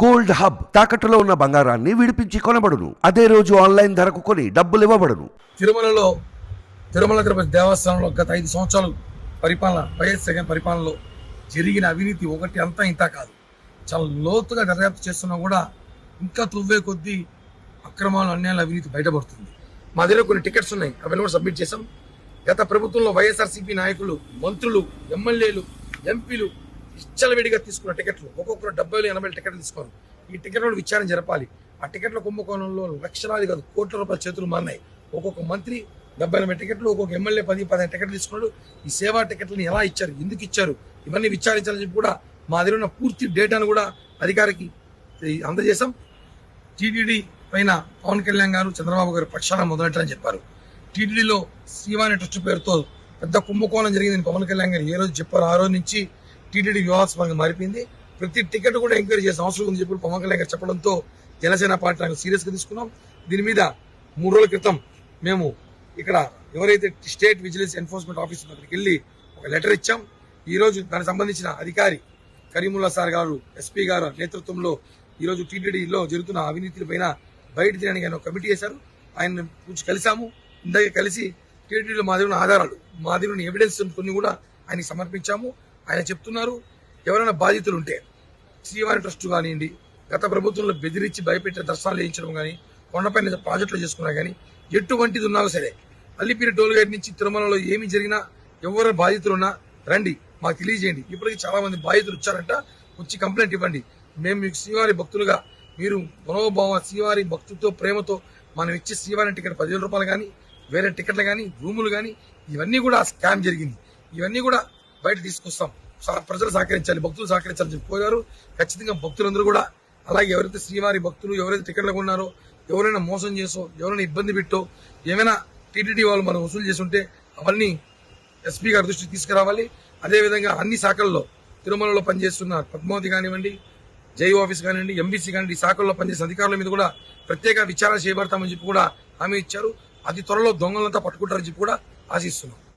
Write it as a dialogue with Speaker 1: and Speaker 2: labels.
Speaker 1: Gold hub తాకట్టులో ఉన్న బంగారాన్ని విడిపించి కొనబడును. అదే రోజు ఆన్లైన్ ధరకు కొని డబ్బులు ఇవ్వబడును.
Speaker 2: తిరుమలలో తిరుమల తిరుపతి దేవస్థానంలో గత ఐదు సంవత్సరాలు పరిపాలన వైఎస్ జగన్ పరిపాలనలో జరిగిన అవినీతి ఒకటి అంతా ఇంత కాదు. చాలా లోతుగా దర్యాప్తు చేస్తున్నా కూడా ఇంకా తువ్వే కొద్దీ అక్రమాలు అన్యాయాల అవినీతి బయటపడుతుంది. మా దగ్గర కొన్ని టికెట్స్ ఉన్నాయి. అవన్నీ కూడా సబ్మిట్ చేశాం. గత ప్రభుత్వంలో వైఎస్ఆర్సీపీ నాయకులు మంత్రులు ఎమ్మెల్యేలు ఎంపీలు ఇచ్చలవిడిగా తీసుకున్న టికెట్లు ఒక్కొక్కరు డెబ్బై వేలు ఎనభై టికెట్లు తీసుకోరు. ఈ టికెట్లను విచారణ జరపాలి. ఆ టికెట్ల కుంభకోణంలో లక్షలాది కాదు కోట్ల రూపాయల చేతులు మారినాయి. ఒక్కొక్క మంత్రి డెబ్బై ఎనభై టికెట్లు ఒక్కొక్క ఎమ్మెల్యే పది పదిహేను టికెట్లు తీసుకున్నాడు. ఈ సేవా టికెట్లను ఎలా ఇచ్చారు ఎందుకు ఇచ్చారు ఇవన్నీ విచారించాలని చెప్పి కూడా మా దగ్గర ఉన్న పూర్తి డేటాను కూడా అధికారికి అందజేశాం. టీటీడీ పైన పవన్ కళ్యాణ్ గారు చంద్రబాబు గారు పక్షాన మొదలెట్టారని చెప్పారు. టీటీడీలో శ్రీవాణి ట్రస్ట్ పేరుతో పెద్ద కుంభకోణం జరిగిందని పవన్ కళ్యాణ్ గారు ఏ రోజు చెప్పారు ఆ రోజు నుంచి టీటీడీ వివాదాస్పదంగా మారిపోయింది. ప్రతి టికెట్ కూడా ఎంక్వైరీ చేసిన అవసరం ఉంది చెప్పి పవన్ కళ్యాణ్ గారు చెప్పడంతో జనసేన పార్టీ నాకు సీరియస్గా తీసుకున్నాం. దీని మీద మూడు రోజుల క్రితం మేము ఇక్కడ ఎవరైతే స్టేట్ విజిలెన్స్ ఎన్ఫోర్స్మెంట్ ఆఫీస్ దగ్గరికి వెళ్ళి ఒక లెటర్ ఇచ్చాం. ఈ రోజు దానికి సంబంధించిన అధికారి కరీముల్లా సార్ గారు ఎస్పీ గారు నేతృత్వంలో ఈ రోజు టీటీడీలో జరుగుతున్న అవినీతి పైన బయట తీయడానికి ఆయన కమిటీ చేశారు ఆయన గురించి కలిసాము ఇందాక కలిసి టీటీడీలో మా దగ్గర ఆధారాలు మా దగ్గర ఎవిడెన్స్ కొన్ని కూడా ఆయనకి సమర్పించాము. ఆయన చెప్తున్నారు ఎవరైనా బాధితులు ఉంటే శ్రీవారి ట్రస్ట్ కానివ్వండి గత ప్రభుత్వంలో బెదిరించి భయపెట్టే దర్శనాలు వేయించడం కానీ కొండపైన ప్రాజెక్టులు చేసుకున్నా కానీ ఎటువంటిది ఉన్నా సరే అల్లిపిరి టోల్ గేట్ నుంచి తిరుమలలో ఏమి జరిగినా ఎవరు బాధితులున్నా రండి మాకు తెలియజేయండి. ఇప్పటికి చాలా మంది బాధితులు వచ్చారంట వచ్చి కంప్లైంట్ ఇవ్వండి. మేము మీకు శ్రీవారి భక్తులుగా మీరు మనోభావ శ్రీవారి భక్తులతో ప్రేమతో మనం ఇచ్చే శ్రీవారి టికెట్ పదివేల రూపాయలు కానీ వేరే టికెట్లు కానీ రూములు కానీ ఇవన్నీ కూడా స్కామ్ జరిగింది. ఇవన్నీ కూడా బయట తీసుకొస్తాం. ప్రజలు సహకరించాలి భక్తులు సహకరించాలని చెప్పి పోయారు ఖచ్చితంగా భక్తులందరూ కూడా అలాగే ఎవరైతే శ్రీవారి భక్తులు ఎవరైతే టికెట్లు కొన్నారో ఎవరైనా మోసం చేసో ఎవరైనా ఇబ్బంది పెట్టో ఏమైనా టీటీడీ వాళ్ళు మనం వసూలు చేస్తుంటే అవన్నీ ఎస్పీ గారి దృష్టికి తీసుకురావాలి. అదేవిధంగా అన్ని శాఖల్లో తిరుమలలో పనిచేస్తున్న పద్మావతి కానివ్వండి జై ఆఫీస్ కానివ్వండి ఎంబీసీ కానివ్వండి ఈ శాఖల్లో పనిచేసే అధికారుల మీద కూడా ప్రత్యేక విచారణ చేయబడతామని చెప్పి కూడా హామీ ఇచ్చారు. అతి త్వరలో దొంగలంతా పట్టుకుంటారని చెప్పి కూడా ఆశిస్తున్నాం.